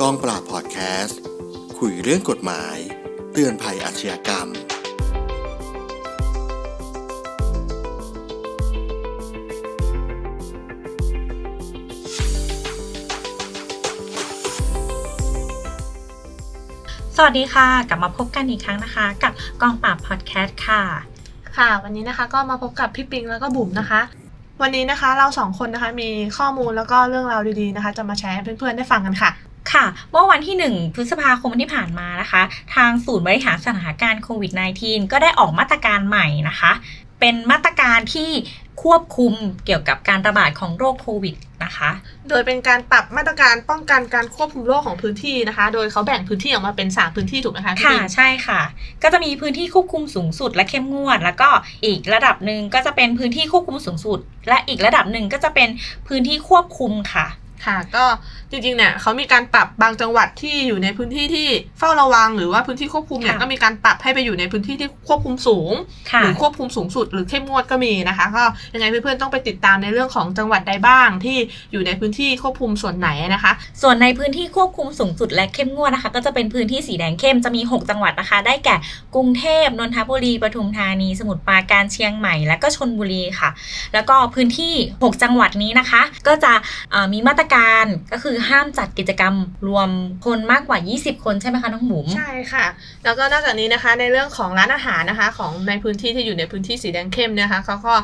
กองปราบพอดแคสต์ คุยเรื่องกฎหมาย เตือนภัยอาชญากรรม สวัสดีค่ะ กลับมาพบกันอีกครั้งนะคะ กับกองปราบพอดแคสต์ค่ะ ค่ะ วันนี้นะคะก็มาพบกับพี่ปิงแล้วก็บุ๋มนะคะ วันนี้นะคะเราสองคนนะคะมีข้อมูลแล้วก็เรื่องราวดีๆนะคะ จะมาแชร์ให้เพื่อนๆได้ฟังกันค่ะค่ะเมื่อวันที่ 1 พฤษภาคมที่ผ่านมานะคะ ทางศูนย์บริหารสถานการณ์โควิด -19 ก็ได้ออกมาตรการใหม่นะคะ เป็นมาตรการที่ควบคุมเกี่ยวกับการระบาดของโรคโควิด นะคะ โดยเป็นการปรับมาตรการป้องกันการควบคุมโรคของพื้นที่นะคะ โดยเขาแบ่งพื้นที่ออกมาเป็นสามพื้นที่ถูกไหมคะพี่ค่ะปิงใช่ค่ะ ก็จะมีพื้นที่ควบคุมสูงสุดและเข้มงวด แล้วก็อีกระดับหนึ่งก็จะเป็นพื้นที่ควบคุมสูงสุด และอีกระดับหนึ่งก็จะเป็นพื้นที่ควบคุมค่ะ ค่ะ ก็จริงๆเนี่ยเขามีการปรับบางจังหวัดที่อยู่ในพื้นที่ที่เฝ้าระวัง หรือว่าพื้นที่ควบคุมเนี่ยค่ะก็มีการปรับให้ไปอยู่ในพื้นที่ที่ควบคุมสูงค่ะหรือควบคุมสูงสุดหรือเข้มงวดก็มีนะคะ ก็ยังไงเพื่อนๆต้องไปติดตามในเรื่องของจังหวัดใดบ้างที่อยู่ในพื้นที่ควบคุมส่วนไหนนะคะ ส่วนในพื้นที่ควบคุมสูงสุดและเข้มงวดนะคะ ก็จะเป็นพื้นที่สีแดงเข้มจะมี 6 จังหวัดนะคะ ได้แก่กรุงเทพนนทบุรีปทุมธานี สมุทรปราการเชียงใหม่ และก็ชนบุรีค่ะ แล้วก็พื้นที่ 6 จังหวัดนี้นะคะ ก็จะเอ่อมีมาตรการก็คือห้ามจัดกิจกรรมรวมคนมากกว่า 20 คนใช่ไหมคะน้องหมูใช่ค่ะ แล้วก็นอกจากนี้นะคะในเรื่องของร้านอาหารนะคะ ของในพื้นที่ที่อยู่ในพื้นที่สีแดงเข้มเนี่ยนะคะเขาก็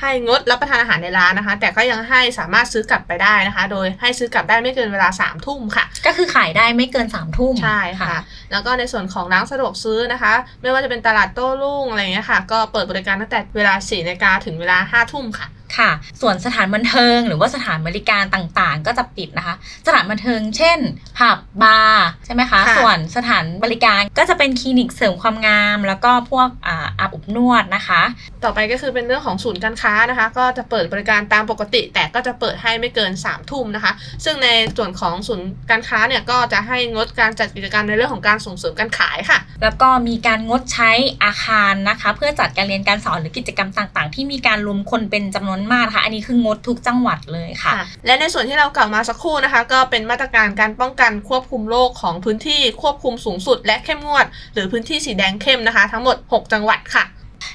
ให้งดรับประทานอาหารในร้านนะคะ แต่ก็ยังให้สามารถซื้อกลับไปได้นะคะ โดยให้ซื้อกลับได้ไม่เกินเวลา3ามทุ่มค่ะ ก็คือขายได้ไม่เกิน3ามทุ่มใช่ค่ะ แล้วก็ในส่วนของร้านสะดวกซื้อนะคะ ไม่ว่าจะเป็นตลาดโต้รุ่งอะไรอย่างเงี้ยค่ะ ก็เปิดบริการตั้งแต่เวลา4นาฬิกาถึงเวลา5้าทุ่มค่ะ ค่ะ ส่วนสถานบันเทิงหรือว่าสถานบริการต่างๆ ก็จะปิดนะคะ สถานบันเทิง เช่น ผับบาร์ใช่ไหมคะค่ะส่วนสถานบริการก็จะเป็นคลินิกเสริมความงาม แล้วก็พวกอ่าอาบอบนวดนะคะ ต่อไปก็คือเป็นเรื่องของศูนย์การค้านะคะ ก็จะเปิดบริการตามปกติ แต่ก็จะเปิดให้ไม่เกิน3ามทุ่มนะคะ ซึ่งในส่วนของศูนย์การค้าเนี่ยก็จะให้งดการจัดกิจกรรมในเรื่องของการส่งเสริมการขายค่ะ แล้วก็มีการงดใช้อาคารนะคะ เพื่อจัดการเรียนการสอนหรือกิจกรรมต่าง ๆ ที่มีการรวมคนเป็นจำนวนมากนะคะอันนี้คืองดทุกจังหวัดเลยค่ะ และในส่วนที่เรากล่าวมาสักครู่นะคะ ก็เป็นมาตรการการป้องกันควบคุมโรคของพื้นที่ควบคุมสูงสุด และเข้มงวด หรือพื้นที่สีแดงเข้มนะคะ ทั้งหมด 6 จังหวัดค่ะ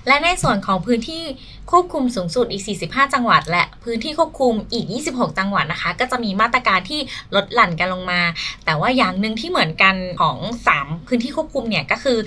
และในส่วนของพื้นที่ ควบคุมสูงสุดอีก 45 จังหวัด และพื้นที่ควบคุมอีก 26 จังหวัดนะคะ ก็จะมีมาตรการที่ลดหลั่นกันลงมา แต่ว่าอย่างหนึ่งที่เหมือนกันของ 3 พื้นที่ควบคุมเนี่ยก็คือ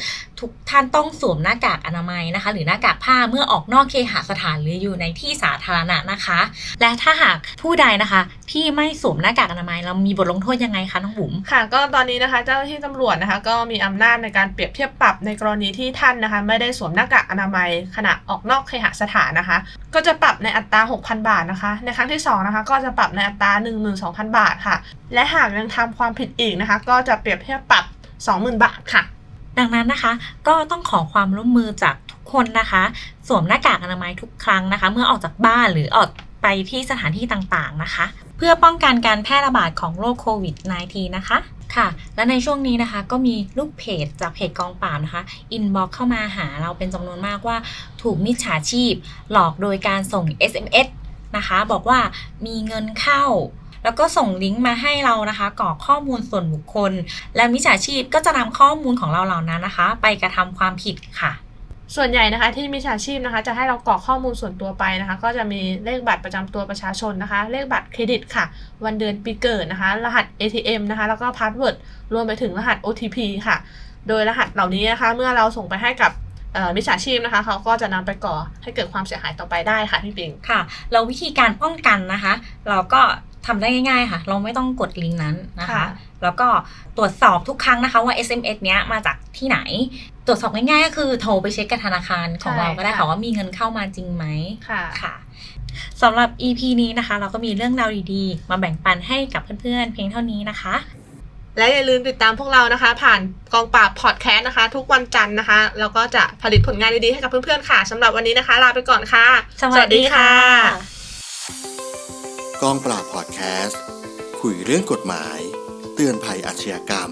ทุกท่านต้องสวมหน้ากากอนามัยนะคะ หรือหน้ากากผ้าเมื่อออกนอกเคหสถานหรืออยู่ในที่สาธารณะนะคะ และถ้าหากผู้ใดนะคะ ที่ไม่สวมหน้ากากอนามัย เรามีบทลงโทษยังไงคะน้องบุ๋มค่ะ ก็ตอนนี้นะคะเจ้าหน้าที่ตำรวจนะคะ ก็มีอำนาจในการเปรียบเทียบปรับในกรณีที่ท่านนะคะ ไม่ได้สวมหน้ากากอนามัย ขณะออกนอกเคหสถานนะคะ ก็จะปรับในอัตรา 6,000 บาทนะคะ ในครั้งที่2นะคะก็จะปรับในอัตรา 12,000 บาทค่ะ และหากยังทำความผิดอีกนะคะ ก็จะเปรียบเทียบปรับ 20,000 บาทค่ะ ดังนั้นนะคะ ก็ต้องขอความร่วมมือจากทุกคนนะคะ สวมหน้ากากอนามัยทุกครั้งนะคะ เมื่อออกจากบ้านหรือออกไปที่สถานที่ต่างๆนะคะ เพื่อป้องกันการแพร่ระบาดของโรคโควิด -19 นะคะ ค่ะ และในช่วงนี้นะคะก็มีลูกเพจจากเพจกองปราบนะคะอินบ็อกเข้ามาหาเราเป็นจำนวนมากว่าถูกมิจฉาชีพ หลอกโดยการส่ง SMS นะคะ บอกว่ามีเงินเข้า แล้วก็ส่งลิงก์มาให้เรานะคะกรอกข้อมูลส่วนบุคคล และมิจฉาชีพก็จะนำข้อมูลของเราเหล่านั้นนะคะ ไปกระทำความผิดค่ะ ส่วนใหญ่นะคะที่มิจฉาชีพนะคะ จะให้เรากรอกข้อมูลส่วนตัวไปนะคะ ก็จะมีเลขบัตรประจำตัวประชาชนนะคะ เลขบัตรเครดิตค่ะ วันเดือนปีเกิดนะคะ รหัส ATM นะคะ แล้วก็พาสเวิร์ดรวมไปถึงรหัส OTP ค่ะ โดยรหัสเหล่านี้นะคะ เมื่อเราส่งไปให้กับมิจฉาชีพนะคะเขาก็จะนำไปก่อให้เกิดความเสียหายต่อไปได้ค่ะพี่ปิงค่ะแล้ววิธีการป้องกันนะคะ เราก็ ทำได้ง่ายๆค่ะ เราไม่ต้องกดลิงก์นั้นนะคะค่ะแล้วก็ตรวจสอบทุกครั้งนะคะว่า SMS เนี้ยมาจากที่ไหน ตรวจสอบง่ายๆก็คือโทรไปเช็คกับธนาคารของเราก็ได้ค่ะว่ามีเงินเข้ามาจริงไหมค่ะค่ะสำหรับ EP นี้นะคะ เราก็มีเรื่องราวดีๆ มาแบ่งปันให้กับเพื่อนๆ เพียงเท่านี้นะคะ และอย่าลืมติดตามพวกเรานะคะ ผ่านกองปราบพอดแคสต์นะคะ ทุกวันจันทร์นะคะแล้วก็จะผลิตผลงานดีๆให้กับเพื่อนๆค่ะสำหรับวันนี้นะคะ ลาไปก่อนค่ะ สวัสดีค่ะ กองปราบพอดแคสต์ คุยเรื่องกฎหมาย เตือนภัยอาชญากรรม